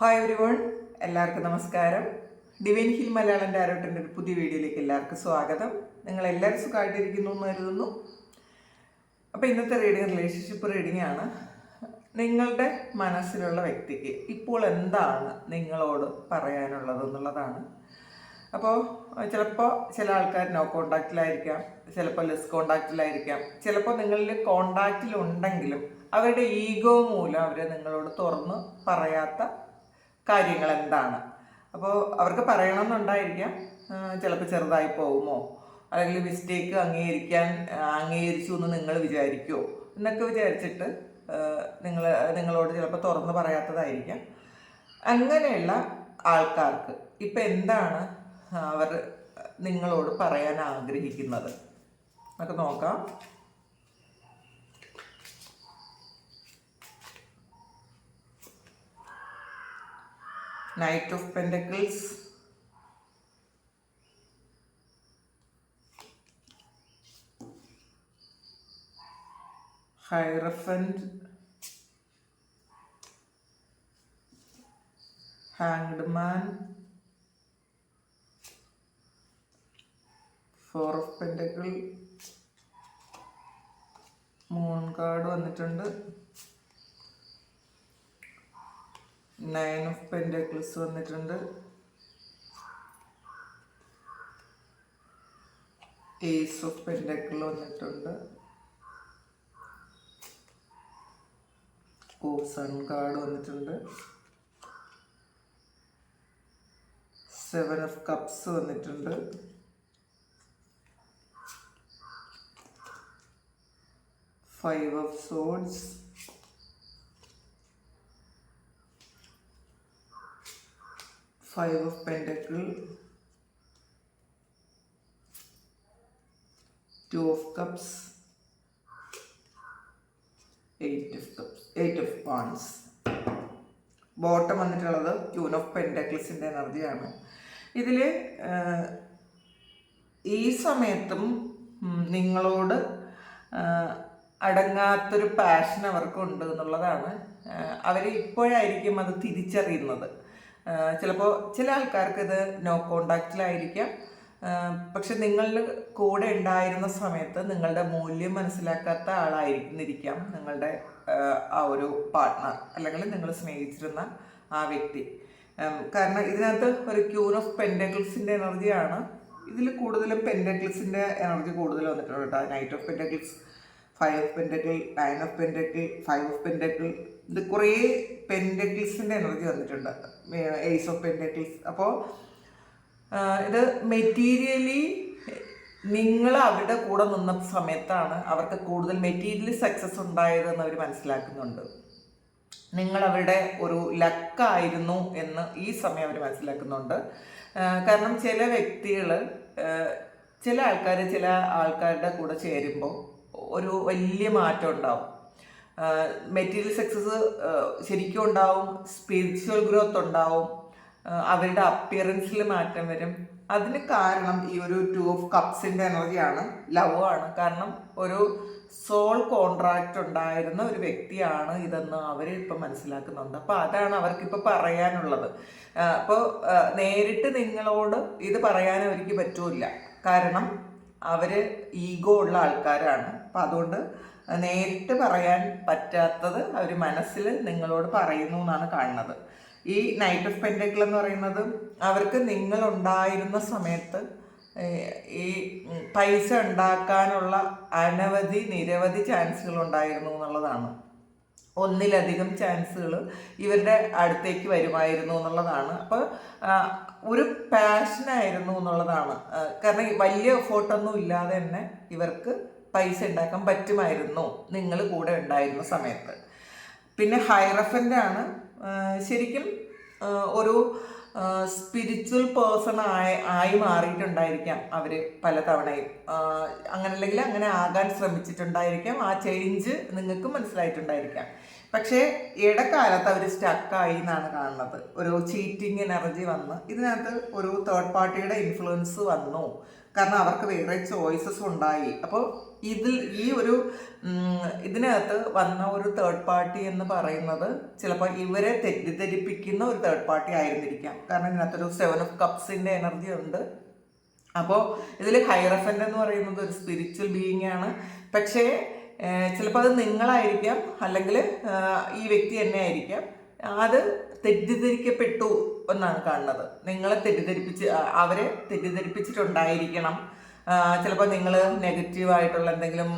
Hi ഒരു one എല്ലാവർക്കും നമസ്കാരം. ഡിവൈൻ ഹിൽ മലയാളം ഡയറക്ടറിന്റെ ഒരു പുതിയ വീഡിയോയിലേക്ക് എല്ലാവർക്കും സ്വാഗതം. നിങ്ങൾ എല്ലാവരും സുഖമായിട്ടിരിക്കുന്നു എന്ന് കരുതുന്നു. അപ്പോൾ ഇന്നത്തെ റീഡിങ് റിലേഷൻഷിപ്പ് റീഡിംഗ് ആണ്. നിങ്ങളുടെ മനസ്സിലുള്ള വ്യക്തിക്ക് ഇപ്പോൾ എന്താണ് നിങ്ങളോട് പറയാനുള്ളത് എന്നുള്ളതാണ്. അപ്പോൾ ചിലപ്പോൾ ചില ആൾക്കാർ നോ കോണ്ടാക്റ്റിലായിരിക്കാം ചിലപ്പോൾ ലെസ് കോണ്ടാക്റ്റിലായിരിക്കാം ചിലപ്പോൾ നിങ്ങളിൽ കോണ്ടാക്റ്റിലുണ്ടെങ്കിലും അവരുടെ ഈഗോ മൂലം അവരെ നിങ്ങളോട് തുറന്ന് പറയാത്ത കാര്യങ്ങൾ എന്താണ് അപ്പോൾ അവർക്ക് പറയണമെന്നുണ്ടായിരിക്കാം. ചിലപ്പോൾ ചെറുതായി പോകുമോ? അല്ലെങ്കിൽ മിസ്റ്റേക്ക് അംഗീകരിക്കാൻ അംഗീകരിച്ചു എന്ന് നിങ്ങൾ വിചാരിക്കുമോ എന്നൊക്കെ വിചാരിച്ചിട്ട് നിങ്ങൾ നിങ്ങളോട് ചിലപ്പോൾ തുറന്ന് പറയാത്തതായിരിക്കാം. അങ്ങനെയുള്ള ആൾക്കാർക്ക് ഇപ്പം എന്താണ് അവർ നിങ്ങളോട് പറയാൻ ആഗ്രഹിക്കുന്നത്? നമുക്ക് നോക്കാം. Knight of pentacles hierophant hanged man four of pentacle moon card വന്നിട്ടുണ്ട്. നയൻ ഓഫ് പെൻഡക്കിൾസ് വന്നിട്ടുണ്ട്. ഏസ് ഓഫ് പെൻഡക്കിൾ വന്നിട്ടുണ്ട്. ഓ സൺ കാർഡ് വന്നിട്ടുണ്ട്. സെവൻ ഓഫ് കപ്സ് വന്നിട്ടുണ്ട്. Five of swords five of pentacle two of cups eight of cups eight of പാൺസ് bottom വന്നിട്ടുള്ളത് queen of പെൻഡക്കിൾസിന്റെ എനർജിയാണ്. ഇതിൽ ഈ സമയത്തും നിങ്ങളോട് അടങ്ങാത്തൊരു പാഷൻ അവർക്കുണ്ട് എന്നുള്ളതാണ്. അവർ ഇപ്പോഴായിരിക്കും അത് തിരിച്ചറിയുന്നത്. ചിലപ്പോൾ ചില ആൾക്കാർക്ക് ഇത് നോ കോണ്ടാക്റ്റിലായിരിക്കാം പക്ഷെ നിങ്ങളുടെ കൂടെ ഉണ്ടായിരുന്ന സമയത്ത് നിങ്ങളുടെ മൂല്യം മനസ്സിലാക്കാത്ത ആളായിരിക്കുന്നിരിക്കാം നിങ്ങളുടെ ആ, ഒരു പാർട്ട്ണർ അല്ലെങ്കിൽ നിങ്ങൾ സ്നേഹിച്ചിരുന്ന ആ വ്യക്തി. കാരണം ഇതിനകത്ത് ഒരു ക്യൂൻ ഓഫ് പെൻഡക്കിൾസിന്റെ എനർജിയാണ് ഇതിൽ കൂടുതലും പെൻഡക്കിൾസിന്റെ എനർജി കൂടുതൽ വന്നിട്ടുണ്ട് കേട്ടോ. Knight of pentacles five of pentacle nine of pentacle five of pentacle ഇത് കുറേ പെൻഡക്കിൾസിന്റെ എനർജി വന്നിട്ടുണ്ട്. എയ്സ് ഓഫ് പെൻഡക്കിൾസ് അപ്പോൾ ഇത് മെറ്റീരിയലി നിങ്ങൾ അവരുടെ കൂടെ നിന്ന സമയത്താണ് അവർക്ക് കൂടുതൽ മെറ്റീരിയൽ സക്സസ് ഉണ്ടായതെന്ന് അവർ മനസ്സിലാക്കുന്നുണ്ട്. നിങ്ങൾ അവരുടെ ഒരു ലക്കായിരുന്നു എന്ന് ഈ സമയം അവർ മനസ്സിലാക്കുന്നുണ്ട്. കാരണം ചില വ്യക്തികൾ ചില ആൾക്കാർ ചില ആൾക്കാരുടെ കൂടെ ചേരുമ്പോൾ ഒരു വലിയ മാറ്റം ഉണ്ടാവും. മെറ്റീരിയൽ സക്സസ് ശരിക്കും ഉണ്ടാവും സ്പിരിച്വൽ ഗ്രോത്ത് ഉണ്ടാവും അവരുടെ അപ്പിയറൻസിൽ മാറ്റം വരും. അതിന് കാരണം ഈ ഒരു ടു ഓഫ് കപ്സിന്റെ എനർജിയാണ് ലവ് ആണ്. കാരണം ഒരു സോൾ കോൺട്രാക്റ്റ് ഉണ്ടായിരുന്ന ഒരു വ്യക്തിയാണ് ഇതെന്ന് അവർ ഇപ്പം മനസ്സിലാക്കുന്നുണ്ട്. അപ്പോൾ അതാണ് അവർക്കിപ്പോൾ പറയാനുള്ളത്. അപ്പോൾ നേരിട്ട് നിങ്ങളോട് ഇത് പറയാൻ അവർക്ക് പറ്റൂല കാരണം അവർ ഈഗോ ഉള്ള ആൾക്കാരാണ്. അപ്പം അതുകൊണ്ട് നേരിട്ട് പറയാൻ പറ്റാത്തത് അവർ മനസ്സിൽ നിങ്ങളോട് പറയുന്നു എന്നാണ് കാണുന്നത്. ഈ നൈറ്റ് ഓഫ് പെൻഡക്കിൾ എന്ന് പറയുന്നത് അവർക്ക് നിങ്ങൾ ഉണ്ടായിരുന്ന സമയത്ത് ഈ പൈസ ഉണ്ടാക്കാനുള്ള അനവധി നിരവധി ചാൻസുകൾ ഉണ്ടായിരുന്നു എന്നുള്ളതാണ്. ഒന്നിലധികം ചാൻസുകൾ ഇവരുടെ അടുത്തേക്ക് വരുമായിരുന്നു എന്നുള്ളതാണ്. അപ്പോൾ ഒരു പാഷനായിരുന്നു എന്നുള്ളതാണ്. കാരണം വലിയ ഫോട്ടോ ഒന്നും ഇല്ലാതെ തന്നെ ഇവർക്ക് പൈസ ഉണ്ടാക്കാൻ പറ്റുമായിരുന്നു. നിങ്ങൾ കൂടെ ഉണ്ടായിരുന്ന സമയത്ത്. പിന്നെ ഹൈറഫന്റെ ആണ് ശരിക്കും ഒരു സ്പിരിച്വൽ പേഴ്സൺ ആയി ആയി മാറിയിട്ടുണ്ടായിരിക്കാം അവർ പലതവണയും. അങ്ങനെ അല്ലെങ്കിൽ അങ്ങനെ ആകാൻ ശ്രമിച്ചിട്ടുണ്ടായിരിക്കാം. ആ ചേഞ്ച് നിങ്ങൾക്ക് മനസ്സിലായിട്ടുണ്ടായിരിക്കാം. പക്ഷേ ഇടക്കാലത്ത് അവർ സ്റ്റക്കായി എന്നാണ് കാണുന്നത്. ഒരു ചീറ്റിംഗ് എനർജി വന്ന് ഇതിനകത്ത് ഒരു തേർഡ് പാർട്ടിയുടെ ഇൻഫ്ലുവൻസ് വന്നു. കാരണം അവർക്ക് വേറെ ചോയ്സസ് ഉണ്ടായി. അപ്പോൾ ഇതിൽ ഈ ഒരു ഇതിനകത്ത് വന്ന ഒരു തേർഡ് പാർട്ടി എന്ന് പറയുന്നത് ചിലപ്പോൾ ഇവരെ തെറ്റിദ്ധരിപ്പിക്കുന്ന ഒരു തേർഡ് പാർട്ടി ആയിരുന്നിരിക്കാം. കാരണം ഇതിനകത്തൊരു സെവൻ ഓഫ് കപ്സിന്റെ എനർജി ഉണ്ട്. അപ്പോൾ ഇതിൽ ഹൈറഫന്റ് എന്ന് പറയുന്നത് ഒരു സ്പിരിച്വൽ ബീയിങ് ആണ്. പക്ഷേ ചിലപ്പോൾ അത് നിങ്ങളായിരിക്കാം അല്ലെങ്കിൽ ഈ വ്യക്തി തന്നെ ആയിരിക്കാം. അത് തെറ്റിദ്ധരിക്കപ്പെട്ടു എന്നാണ് കാണുന്നത്. നിങ്ങളെ തെറ്റിദ്ധരിപ്പിച്ച് അവരെ തെറ്റിദ്ധരിപ്പിച്ചിട്ടുണ്ടായിരിക്കണം. ചിലപ്പോൾ നിങ്ങൾ നെഗറ്റീവായിട്ടുള്ള എന്തെങ്കിലും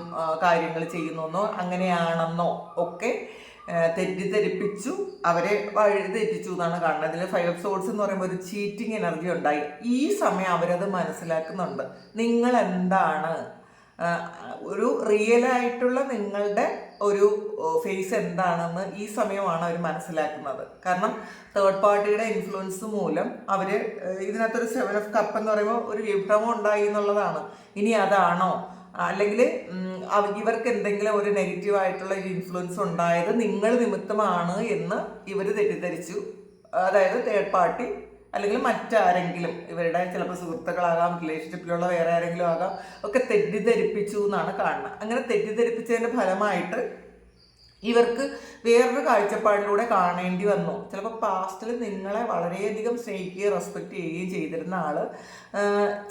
കാര്യങ്ങൾ ചെയ്യുന്നെന്നോ അങ്ങനെയാണെന്നോ ഒക്കെ തെറ്റിദ്ധരിപ്പിച്ചു അവരെ വഴി തെറ്റിച്ചു എന്നാണ് കാണുന്നത്. ഇതിൽ ഫൈവ് ഓഫ് എന്ന് പറയുമ്പോൾ ഒരു ചീറ്റിംഗ് എനർജി ഉണ്ടായി. ഈ സമയം അവരത് മനസ്സിലാക്കുന്നുണ്ട്. നിങ്ങൾ എന്താണ് ഒരു റിയൽ ആയിട്ടുള്ള നിങ്ങളുടെ ഒരു ഫേസ് എന്താണെന്ന് ഈ സമയമാണ് അവർ മനസ്സിലാക്കുന്നത്. കാരണം തേർഡ് പാർട്ടിയുടെ ഇൻഫ്ലുവൻസ് മൂലം അവർ ഇതിനകത്തൊരു സെവൻ ഓഫ് കപ്പ് എന്ന് പറയുമ്പോൾ ഒരു വിഭ്രമം ഉണ്ടായി എന്നുള്ളതാണ്. ഇനി അതാണോ? അല്ലെങ്കിൽ ഇവർക്ക് എന്തെങ്കിലും ഒരു നെഗറ്റീവ് ആയിട്ടുള്ള ഒരു ഇൻഫ്ലുവൻസ് ഉണ്ടായത് നിങ്ങൾ നിമിത്തമാണ് എന്ന് ഇവർ തെറ്റിദ്ധരിച്ചു. അതായത് തേർഡ് പാർട്ടി അല്ലെങ്കിൽ മറ്റാരെങ്കിലും ഇവരുടെ ചിലപ്പോൾ സുഹൃത്തുക്കളാകാം റിലേഷൻഷിപ്പിലുള്ള വേറെ ആരെങ്കിലും ആകാം ഒക്കെ തെറ്റിദ്ധരിപ്പിച്ചു എന്നാണ് കാണുന്നത്. അങ്ങനെ തെറ്റിദ്ധരിപ്പിച്ചതിന്റെ ഫലമായിട്ട് ഇവർക്ക് വേറൊരു കാഴ്ചപ്പാടിലൂടെ കാണേണ്ടി വന്നു. ചിലപ്പോൾ പാസ്റ്റിൽ നിങ്ങളെ വളരെയധികം സ്നേഹിക്കുകയും റെസ്പെക്റ്റ് ചെയ്യുകയും ചെയ്തിരുന്ന ആൾ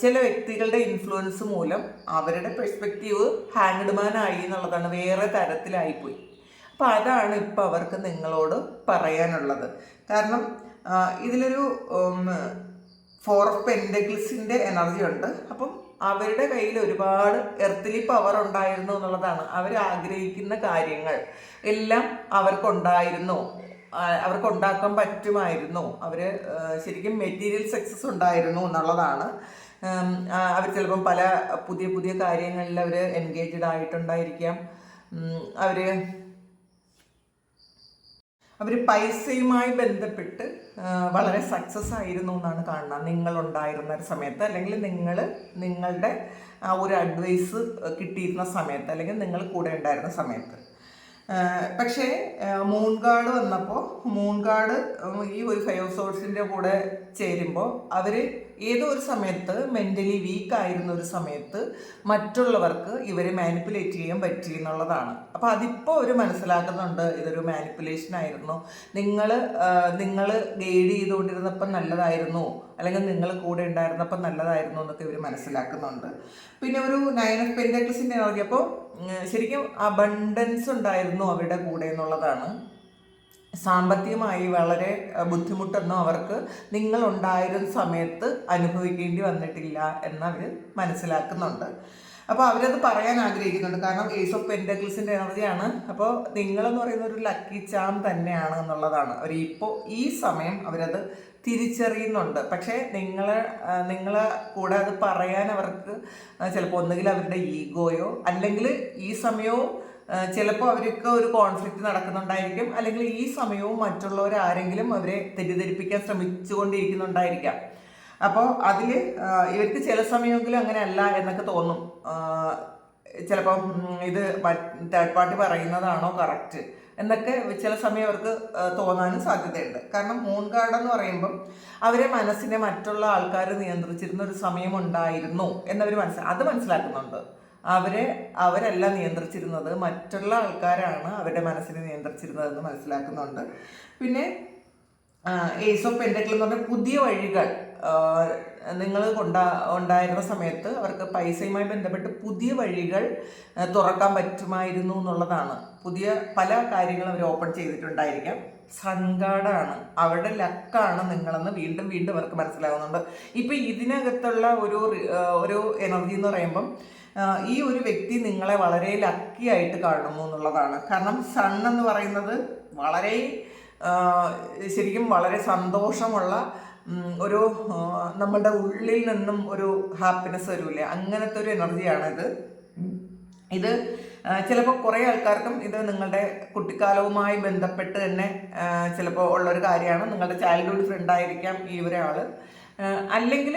ചില വ്യക്തികളുടെ ഇൻഫ്ലുവൻസ് മൂലം അവരുടെ പെർസ്പെക്റ്റീവ് ഹാങ്ഡ്മാൻ ആയി എന്നുള്ളതാണ് വേറെ തരത്തിലായിപ്പോയി. അപ്പോൾ അതാണ് ഇപ്പോൾ അവർക്ക് നിങ്ങളോട് പറയാനുള്ളത്. കാരണം ഇതിലൊരു ഫോർ ഓഫ് പെൻഡഗിൾസിന്റെ എനർജി ഉണ്ട്. അപ്പം അവരുടെ കയ്യിൽ ഒരുപാട് എർത്തിലി പവർ ഉണ്ടായിരുന്നു എന്നുള്ളതാണ്. അവർ ആഗ്രഹിക്കുന്ന കാര്യങ്ങൾ എല്ലാം അവർക്കുണ്ടായിരുന്നു. അവർക്കുണ്ടാക്കാൻ അവർക്ക് പറ്റുമായിരുന്നു അവർ ശരിക്കും മെറ്റീരിയൽ സക്സസ് ഉണ്ടായിരുന്നു എന്നുള്ളതാണ്. അവർ ചിലപ്പം പല പുതിയ പുതിയ കാര്യങ്ങളിൽ അവർ എൻഗേജ്ഡ് ആയിട്ടുണ്ടായിരിക്കാം. അവർ അവർ പൈസയുമായി ബന്ധപ്പെട്ട് വളരെ സക്സസ് ആയിരുന്നു എന്നാണ് കാണുന്നത്. നിങ്ങളുണ്ടായിരുന്ന ഒരു സമയത്ത് അല്ലെങ്കിൽ നിങ്ങൾ നിങ്ങളുടെ ആ ഒരു അഡ്വൈസ് കിട്ടിയിരുന്ന സമയത്ത് അല്ലെങ്കിൽ നിങ്ങൾ കൂടെ ഉണ്ടായിരുന്ന സമയത്ത്. പക്ഷേ മൂൺ ഗാർഡ് വന്നപ്പോൾ മൂൺ ഗാർഡ് ഈ ഒരു ഫൈവ് സോഴ്സിന്റെ കൂടെ ചേരുമ്പോൾ അവർ ഏതോ ഒരു സമയത്ത് മെന്റലി വീക്ക് ആയിരുന്ന ഒരു സമയത്ത് മറ്റുള്ളവർക്ക് ഇവരെ മാനിപ്പുലേറ്റ് ചെയ്യാൻ പറ്റി എന്നുള്ളതാണ്. അപ്പോൾ അതിപ്പോൾ അവർ മനസ്സിലാക്കുന്നുണ്ട് ഇതൊരു മാനിപ്പുലേഷൻ ആയിരുന്നു. നിങ്ങൾ നിങ്ങൾ ഗൈഡ് ചെയ്തുകൊണ്ടിരുന്നപ്പം നല്ലതായിരുന്നു. അല്ലെങ്കിൽ നിങ്ങൾ കൂടെ ഉണ്ടായിരുന്നപ്പം നല്ലതായിരുന്നു എന്നൊക്കെ ഇവർ മനസ്സിലാക്കുന്നുണ്ട്. പിന്നെ ഒരു നയൻ ഓഫ് പെൻഡക്ലസിന്റെ നോക്കിയപ്പോൾ ശരിക്കും അബണ്ടൻസ് ഉണ്ടായിരുന്നു അവരുടെ കൂടെ എന്നുള്ളതാണ്. സാമ്പത്തികമായി വളരെ ബുദ്ധിമുട്ടൊന്നും അവർക്ക് നിങ്ങൾ ഉണ്ടായിരുന്ന സമയത്ത് അനുഭവിക്കേണ്ടി വന്നിട്ടില്ല എന്ന് അവർ മനസ്സിലാക്കുന്നുണ്ട്. അപ്പോൾ അവരത് പറയാൻ ആഗ്രഹിക്കുന്നുണ്ട്. കാരണം ഏസ് ഓഫ് പെൻഡക്കിൾസിന്റെ എനർജിയാണ് അപ്പോൾ നിങ്ങളെന്ന് പറയുന്ന ഒരു ലക്കി ചാം തന്നെയാണ് എന്നുള്ളതാണ്. അവർ ഇപ്പോൾ ഈ സമയം അവരത് തിരിച്ചറിയുന്നുണ്ട്. പക്ഷേ നിങ്ങൾ നിങ്ങളെ കൂടെ അത് പറയാൻ അവർക്ക് ചിലപ്പോൾ ഒന്നുകിൽ അവരുടെ ഈഗോയോ അല്ലെങ്കിൽ ഈ സമയവും ചിലപ്പോൾ അവർക്ക് ഒരു കോൺഫ്ലിക്റ്റ് നടക്കുന്നുണ്ടായിരിക്കും. അല്ലെങ്കിൽ ഈ സമയവും മറ്റുള്ളവർ ആരെങ്കിലും അവരെ തെറ്റിദ്ധരിപ്പിക്കാൻ ശ്രമിച്ചുകൊണ്ടിരിക്കുന്നുണ്ടായിരിക്കാം. അപ്പോൾ അതിൽ ഇവർക്ക് ചില സമയമെങ്കിലും അങ്ങനെ അല്ല എന്നൊക്കെ തോന്നും. ചിലപ്പം ഇത് തേർഡ് പാർട്ടി പറയുന്നതാണോ കറക്റ്റ് എന്നൊക്കെ ചില സമയം അവർക്ക് തോന്നാനും സാധ്യതയുണ്ട്. കാരണം മൂൺ ഗാർഡ് എന്ന് പറയുമ്പം അവരെ മനസ്സിനെ മറ്റുള്ള ആൾക്കാർ നിയന്ത്രിച്ചിരുന്ന ഒരു സമയമുണ്ടായിരുന്നു എന്നവർ മനസ്സിലാ അത് മനസ്സിലാക്കുന്നുണ്ട്. അവരെ അവരല്ല നിയന്ത്രിച്ചിരുന്നത്. മറ്റുള്ള ആൾക്കാരാണ് അവരുടെ മനസ്സിനെ നിയന്ത്രിച്ചിരുന്നത് എന്ന് മനസ്സിലാക്കുന്നുണ്ട്. പിന്നെ ഏസ് ഓഫ് പെൻഡക്കിൾ എന്ന് പറഞ്ഞാൽ പുതിയ വഴികൾ നിങ്ങൾ കൊണ്ടാ ഉണ്ടായിരുന്ന സമയത്ത് അവർക്ക് പൈസയുമായി ബന്ധപ്പെട്ട് പുതിയ വഴികൾ തുറക്കാൻ പറ്റുമായിരുന്നു എന്നുള്ളതാണ്. പുതിയ പല കാര്യങ്ങളും അവർ ഓപ്പൺ ചെയ്തിട്ടുണ്ടായിരിക്കാം. സങ്കാടാണ് അവരുടെ ലക്കാണ് നിങ്ങളെന്ന് വീണ്ടും വീണ്ടും അവർക്ക് മനസ്സിലാകുന്നുണ്ട് ഇപ്പം ഇതിനകത്തുള്ള ഒരു ഒരു എനർജി എന്ന് പറയുമ്പം ഈ ഒരു വ്യക്തി നിങ്ങളെ വളരെ ലക്കി ആയിട്ട് കാണുന്നു എന്നുള്ളതാണ്. കാരണം സൺ എന്ന് പറയുന്നത് വളരെ ശരിക്കും വളരെ സന്തോഷമുള്ള ഒരു നമ്മളുടെ ഉള്ളിൽ നിന്നും ഒരു ഹാപ്പിനെസ് വരൂലേ അങ്ങനത്തെ ഒരു എനർജിയാണിത് ഇത്. ചിലപ്പോൾ കുറേ ആൾക്കാർക്കും ഇത് നിങ്ങളുടെ കുട്ടിക്കാലവുമായി ബന്ധപ്പെട്ട് തന്നെ ചിലപ്പോൾ ഉള്ളൊരു കാര്യമാണ്. നിങ്ങളുടെ ചൈൽഡ്ഹുഡ് ഫ്രണ്ട് ആയിരിക്കാം ഈ ഒരാൾ അല്ലെങ്കിൽ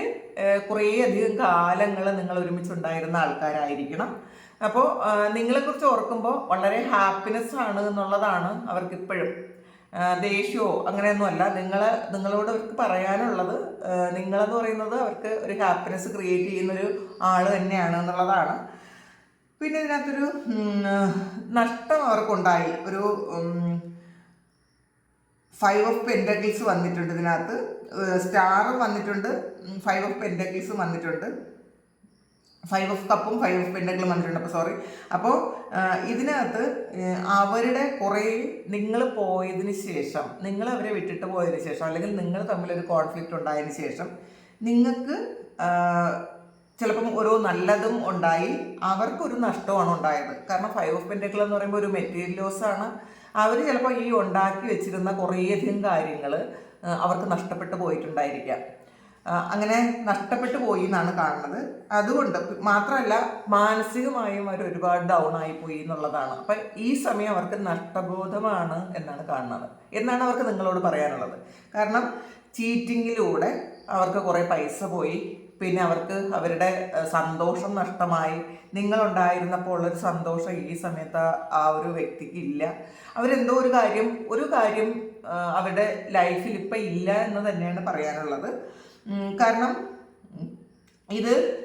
കുറേ അധികം കാലങ്ങൾ നിങ്ങൾ ഒരുമിച്ചുണ്ടായിരുന്ന ആൾക്കാരായിരിക്കണം. അപ്പോൾ നിങ്ങളെക്കുറിച്ച് ഓർക്കുമ്പോൾ വളരെ ഹാപ്പിനെസ് ആണ് എന്നുള്ളതാണ് അവർക്ക് ഇപ്പോഴും ദേഷ്യമോ അങ്ങനെയൊന്നുമല്ല. നിങ്ങൾ നിങ്ങളോട് അവർക്ക് പറയാനുള്ളത് നിങ്ങളെന്ന് പറയുന്നത് അവർക്ക് ഒരു ഹാപ്പിനെസ് ക്രിയേറ്റ് ചെയ്യുന്നൊരു ആൾ തന്നെയാണ് എന്നുള്ളതാണ്. പിന്നെ ഇതിനകത്തൊരു നഷ്ടം അവർക്കുണ്ടായി. ഒരു ഫൈവ് ഓഫ് പെൻഡക്കിൾസ് വന്നിട്ടുണ്ട് ഇതിനകത്ത്. സ്റ്റാർ വന്നിട്ടുണ്ട്. ഫൈവ് ഓഫ് പെൻഡക്കിൾസ് വന്നിട്ടുണ്ട്. ഫൈവ് ഓഫ് കപ്പും ഫൈവ് ഓഫ് പെൻഡക്കിളും വന്നിട്ടുണ്ട്. അപ്പോൾ സോറി അപ്പോൾ ഇതിനകത്ത് അവരുടെ കുറേ നിങ്ങൾ പോയതിന് ശേഷം നിങ്ങൾ അവരെ വിട്ടിട്ട് പോയതിന് ശേഷം അല്ലെങ്കിൽ നിങ്ങൾ തമ്മിലൊരു കോൺഫ്ലിക്റ്റ് ഉണ്ടായതിന് ശേഷം നിങ്ങൾക്ക് ചിലപ്പം ഓരോ നല്ലതും ഉണ്ടായി അവർക്കൊരു നഷ്ടമാണ് ഉണ്ടായത്. കാരണം ഫൈവ് ഓഫ് പെൻഡക്കിൾ എന്ന് പറയുമ്പോൾ ഒരു മെറ്റീരിയൽ ലോസ് ആണ്. അവർ ചിലപ്പോൾ ഈ ഉണ്ടാക്കി വെച്ചിരുന്ന കുറേയധികം കാര്യങ്ങൾ അവർക്ക് നഷ്ടപ്പെട്ടു പോയിട്ടുണ്ടായിരിക്കാം. അങ്ങനെ നഷ്ടപ്പെട്ടു പോയി എന്നാണ് കാണുന്നത്. അതുകൊണ്ട് മാത്രമല്ല മാനസികമായും അവർ ഒരുപാട് ഡൗൺ ആയി പോയി എന്നുള്ളതാണ്. അപ്പം ഈ സമയം അവർക്ക് നഷ്ടബോധമാണ് എന്നാണ് കാണുന്നത്. എന്നാണ് അവർക്ക് നിങ്ങളോട് പറയാനുള്ളത്. കാരണം ചീറ്റിങ്ങിലൂടെ അവർക്ക് കുറേ പൈസ പോയി. പിന്നെ അവർക്ക് അവരുടെ സന്തോഷം നഷ്ടമായി. നിങ്ങളുണ്ടായിരുന്നപ്പോൾ ഉള്ളൊരു സന്തോഷം ഈ സമയത്ത് ആ- ഒരു വ്യക്തിക്ക് ഇല്ല. അവരെന്തോ ഒരു കാര്യം ഒരു കാര്യം അവരുടെ ലൈഫിൽ ഇപ്പം ഇല്ല എന്ന് തന്നെയാണ് പറയാനുള്ളത്. കാരണം ഇത്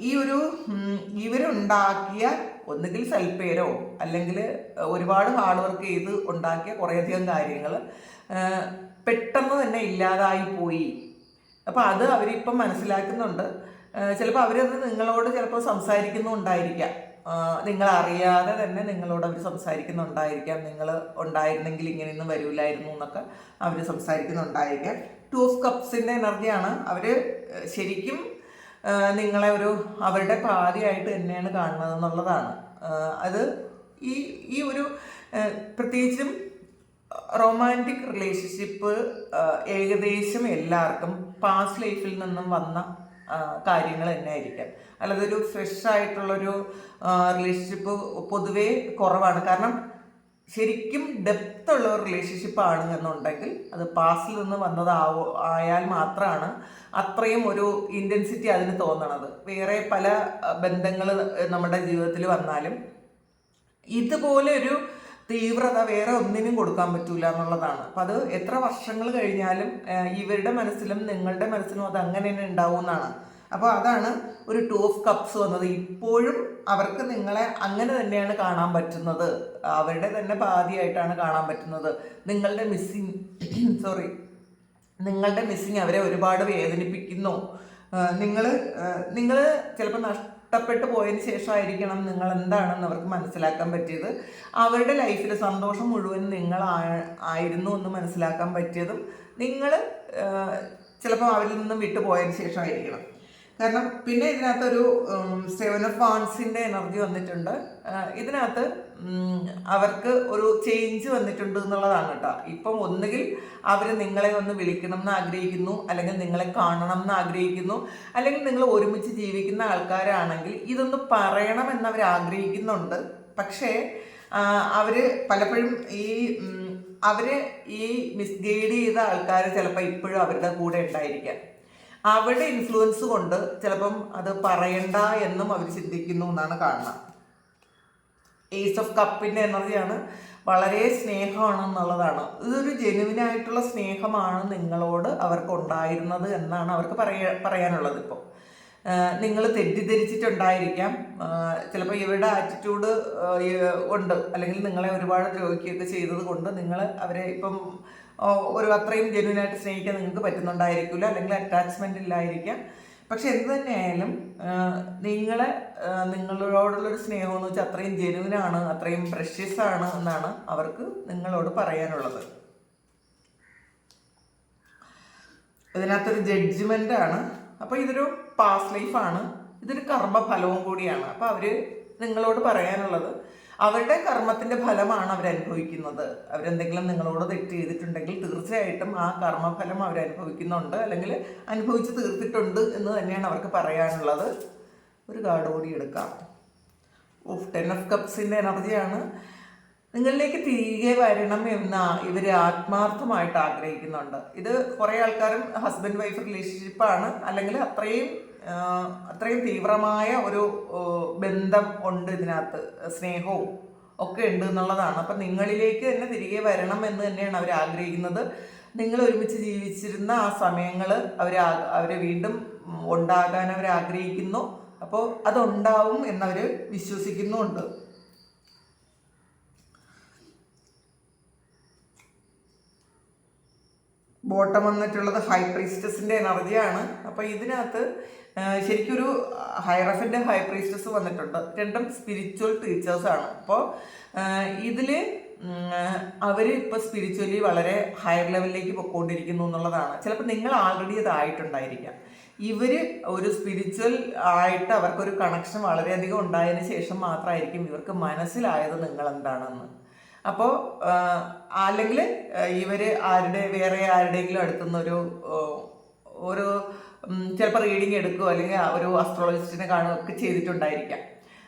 ഈ ഒരു ഇവരുണ്ടാക്കിയ ഒന്നുകിൽ സെൽപ്പേരോ അല്ലെങ്കിൽ ഒരുപാട് ഹാർഡ് വർക്ക് ചെയ്ത് ഉണ്ടാക്കിയ കുറേയധികം കാര്യങ്ങൾ പെട്ടെന്ന് തന്നെ ഇല്ലാതായി പോയി. അപ്പോൾ അത് അവരിപ്പം മനസ്സിലാക്കുന്നുണ്ട്. ചിലപ്പോൾ അവരത് നിങ്ങളോട് ചിലപ്പോൾ സംസാരിക്കുന്നുണ്ടായിരിക്കാം. നിങ്ങളറിയാതെ തന്നെ നിങ്ങളോട് അവർ സംസാരിക്കുന്നുണ്ടായിരിക്കാം. നിങ്ങൾ ഉണ്ടായിരുന്നെങ്കിൽ ഇങ്ങനെയൊന്നും വരൂലായിരുന്നു എന്നൊക്കെ അവർ സംസാരിക്കുന്നുണ്ടായിരിക്കാം. ടു ഓഫ് കപ്സിന്റെ എനർജിയാണ് അവർ ശരിക്കും നിങ്ങളെ ഒരു അവരുടെ പാതിയായിട്ട് തന്നെയാണ് കാണുന്നത് എന്നുള്ളതാണ്. അത് ഈ ഈ ഒരു പ്രത്യേകിച്ചും റൊമാന്റിക് റിലേഷൻഷിപ്പ് ഏകദേശം എല്ലാവർക്കും പാസ്റ്റ് ലൈഫിൽ നിന്നും വന്ന കാര്യങ്ങൾ തന്നെ ആയിരിക്കാം അല്ലാതെ ഒരു ഫ്രഷ് ആയിട്ടുള്ളൊരു റിലേഷൻഷിപ്പ് പൊതുവേ കുറവാണ്. കാരണം ശരിക്കും ഡെപ്ത് ഉള്ള ഒരു റിലേഷൻഷിപ്പ് ആണ് എന്നുണ്ടെങ്കിൽ അത് പാസ്റ്റിൽ നിന്ന് വന്നതാവോ ആയാൽ മാത്രമാണ് അത്രയും ഒരു ഇന്റൻസിറ്റി അതിന് തോന്നണത്. വേറെ പല ബന്ധങ്ങൾ നമ്മുടെ ജീവിതത്തിൽ വന്നാലും ഇതുപോലെ ഒരു തീവ്രത വേറെ ഒന്നിനും കൊടുക്കാൻ പറ്റൂല എന്നുള്ളതാണ്. അപ്പം അത് എത്ര വർഷങ്ങൾ കഴിഞ്ഞാലും ഇവരുടെ മനസ്സിലും നിങ്ങളുടെ മനസ്സിലും അത് അങ്ങനെ തന്നെ ഉണ്ടാവും എന്നാണ്. അപ്പോൾ അതാണ് ഒരു ടു ഓഫ് കപ്സ് വന്നത്. ഇപ്പോഴും അവർക്ക് നിങ്ങളെ അങ്ങനെ തന്നെയാണ് കാണാൻ പറ്റുന്നത്. അവരുടെ തന്നെ പാതിയായിട്ടാണ് കാണാൻ പറ്റുന്നത്. നിങ്ങളുടെ മിസ്സിങ് സോറി നിങ്ങളുടെ മിസ്സിങ് അവരെ ഒരുപാട് വേദനിപ്പിക്കുന്നു. നിങ്ങൾ നിങ്ങൾ ചിലപ്പോൾ നഷ്ടപ്പെട്ടു പോയതിന് ശേഷമായിരിക്കണം നിങ്ങൾ എന്താണെന്ന് അവർക്ക് മനസ്സിലാക്കാൻ പറ്റിയത്. അവരുടെ ലൈഫിൽ സന്തോഷം മുഴുവൻ നിങ്ങൾ ആയിരുന്നു എന്ന് മനസ്സിലാക്കാൻ പറ്റിയതും നിങ്ങൾ ചിലപ്പോൾ അവരിൽ നിന്നും വിട്ടു പോയതിന് ശേഷമായിരിക്കണം. കാരണം പിന്നെ ഇതിനകത്തൊരു സെവൻ ഓഫ് വാൺസിന്റെ എനർജി വന്നിട്ടുണ്ട്. ഇതിനകത്ത് അവർക്ക് ഒരു ചേഞ്ച് വന്നിട്ടുണ്ട് എന്നുള്ളതാണ് കേട്ടോ. ഇപ്പം ഒന്നുകിൽ അവർ നിങ്ങളെ ഒന്ന് വിളിക്കണം എന്ന് ആഗ്രഹിക്കുന്നു അല്ലെങ്കിൽ നിങ്ങളെ കാണണം എന്ന് ആഗ്രഹിക്കുന്നു അല്ലെങ്കിൽ നിങ്ങൾ ഒരുമിച്ച് ജീവിക്കുന്ന ആൾക്കാരാണെങ്കിൽ ഇതൊന്ന് പറയണമെന്ന് അവർ ആഗ്രഹിക്കുന്നുണ്ട്. പക്ഷേ അവർ പലപ്പോഴും ഈ അവർ ഈ മിസ്ഗൈഡ് ചെയ്ത ആൾക്കാർ ചിലപ്പോൾ ഇപ്പോഴും അവരുടെ കൂടെ ഉണ്ടായിരിക്കാം. അവരുടെ ഇൻഫ്ലുവൻസ് കൊണ്ട് ചിലപ്പം അത് പറയണ്ട എന്നും അവർ ചിന്തിക്കുന്നു എന്നാണ് കാണുന്നത്. ഏസ് ഓഫ് കപ്പിന്റെ എനർജിയാണ്. വളരെ സ്നേഹമാണ് എന്നുള്ളതാണ് ഇതൊരു ജെനുവിനായിട്ടുള്ള സ്നേഹമാണ് നിങ്ങളോട് അവർക്ക് ഉണ്ടായിരുന്നത് എന്നാണ് അവർക്ക് പറയാ പറയാനുള്ളത് ഇപ്പോൾ നിങ്ങൾ തെറ്റിദ്ധരിച്ചിട്ടുണ്ടായിരിക്കാം. ചിലപ്പോൾ ഇവരുടെ ആറ്റിറ്റ്യൂഡ് ഉണ്ട്. അല്ലെങ്കിൽ നിങ്ങളെ ഒരുപാട് ദ്രോഹിക്കുകയൊക്കെ ചെയ്തത് കൊണ്ട് നിങ്ങൾ അവരെ ഇപ്പം ഒരു അത്രയും ജെനുവിനായിട്ട് സ്നേഹിക്കാൻ നിങ്ങൾക്ക് പറ്റുന്നുണ്ടായിരിക്കില്ല. അല്ലെങ്കിൽ അറ്റാച്ച്മെന്റ് ഇല്ലായിരിക്കാം. പക്ഷെ എന്ത് തന്നെയായാലും നിങ്ങളെ നിങ്ങളോടുള്ള നിങ്ങളോടുള്ളൊരു സ്നേഹം എന്ന് വെച്ചാൽ അത്രയും ജെനുവിനാണ് അത്രയും പ്രഷ്യസ് ആണ് എന്നാണ് അവർക്ക് നിങ്ങളോട് പറയാനുള്ളത്. ഇതിനകത്തൊരു ജഡ്ജ്മെന്റ് ആണ്. അപ്പോൾ ഇതൊരു പാസ് ലൈഫാണ് ഇതൊരു കർമ്മഫലവും കൂടിയാണ്. അപ്പോൾ അവർ നിങ്ങളോട് പറയാനുള്ളത് അവരുടെ കർമ്മത്തിന്റെ ഫലമാണ് അവർ അനുഭവിക്കുന്നത് അവരെന്തെങ്കിലും നിങ്ങളോട് തെറ്റ് ചെയ്തിട്ടുണ്ടെങ്കിൽ തീർച്ചയായിട്ടും ആ കർമ്മഫലം അവർ അനുഭവിക്കുന്നുണ്ട് അല്ലെങ്കിൽ അനുഭവിച്ച് തീർത്തിട്ടുണ്ട് എന്ന് തന്നെയാണ് അവർക്ക് പറയാനുള്ളത്. ഒരു കാർഡ് കൂടി എടുക്കാം. ഓഫ് ടെൻ ഓഫ് കപ്സിന്റെ എനർജിയാണ് നിങ്ങളിലേക്ക് തിരികെ വരണം എന്ന് ഇവർ ആത്മാർത്ഥമായിട്ട് ആഗ്രഹിക്കുന്നുണ്ട്. ഇത് കുറേ ആൾക്കാരും ഹസ്ബൻഡ് വൈഫ് റിലേഷൻഷിപ്പാണ് അല്ലെങ്കിൽ അത്രയും അത്രയും തീവ്രമായ ഒരു ബന്ധം ഉണ്ട് ഇതിനകത്ത് സ്നേഹവും ഒക്കെ ഉണ്ട് എന്നുള്ളതാണ്. അപ്പം നിങ്ങളിലേക്ക് തന്നെ തിരികെ വരണം എന്ന് തന്നെയാണ് അവർ ആഗ്രഹിക്കുന്നത്. നിങ്ങൾ ഒരുമിച്ച് ജീവിച്ചിരുന്ന ആ സമയങ്ങൾ അവർ അവർ വീണ്ടും ഉണ്ടാകാൻ അവർ ആഗ്രഹിക്കുന്നു. അപ്പോൾ അതുണ്ടാവും എന്നവർ വിശ്വസിക്കുന്നുമുണ്ട്. ബോട്ടം വന്നിട്ടുള്ളത് ഹൈ പ്രീസ്റ്റസിന്റെ എനർജിയാണ്. അപ്പോൾ ഇതിനകത്ത് ശരിക്കൊരു ഹൈറഫിന്റെ ഹൈ പ്രീസ്റ്റസ് വന്നിട്ടുണ്ട്. രണ്ടും സ്പിരിച്വൽ ടീച്ചേഴ്സാണ് അപ്പോൾ ഇതിൽ അവർ ഇപ്പോൾ സ്പിരിച്വലി വളരെ ഹയർ ലെവലിലേക്ക് പൊയ്ക്കൊണ്ടിരിക്കുന്നു എന്നുള്ളതാണ്. ചിലപ്പോൾ നിങ്ങൾ ആൾറെഡി ഇതായിട്ടുണ്ടായിരിക്കാം ഇവർ ഒരു സ്പിരിച്വൽ ആയിട്ട് അവർക്കൊരു കണക്ഷൻ വളരെയധികം ഉണ്ടായതിനു ശേഷം മാത്രമായിരിക്കും ഇവർക്ക് മനസ്സിലായത് നിങ്ങൾ എന്താണെന്ന് അപ്പോൾ അല്ലെങ്കിൽ ഇവർ ആരുടെ വേറെ ആരുടെയെങ്കിലും അടുത്തുനിന്ന് ഒരു ചിലപ്പോൾ റീഡിങ് എടുക്കുകയോ അല്ലെങ്കിൽ ഒരു അസ്ട്രോളജിസ്റ്റിനെ കാണുകയൊക്കെ ചെയ്തിട്ടുണ്ടായിരിക്കാം.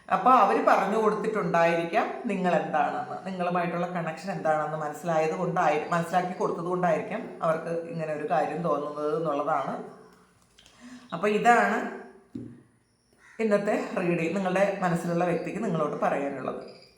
അപ്പോൾ അവർ പറഞ്ഞു കൊടുത്തിട്ടുണ്ടായിരിക്കാം നിങ്ങൾ എന്താണെന്ന് നിങ്ങളുമായിട്ടുള്ള കണക്ഷൻ എന്താണെന്ന് മനസ്സിലായത് കൊണ്ടായി മനസ്സിലാക്കി കൊടുത്തത് കൊണ്ടായിരിക്കാം അവർക്ക് ഇങ്ങനെ ഒരു കാര്യം തോന്നുന്നത് എന്നുള്ളതാണ്. അപ്പോൾ ഇതാണ് ഇന്നത്തെ റീഡിങ് നിങ്ങളുടെ മനസ്സിലുള്ള വ്യക്തിക്ക് നിങ്ങളോട് പറയാനുള്ളത്.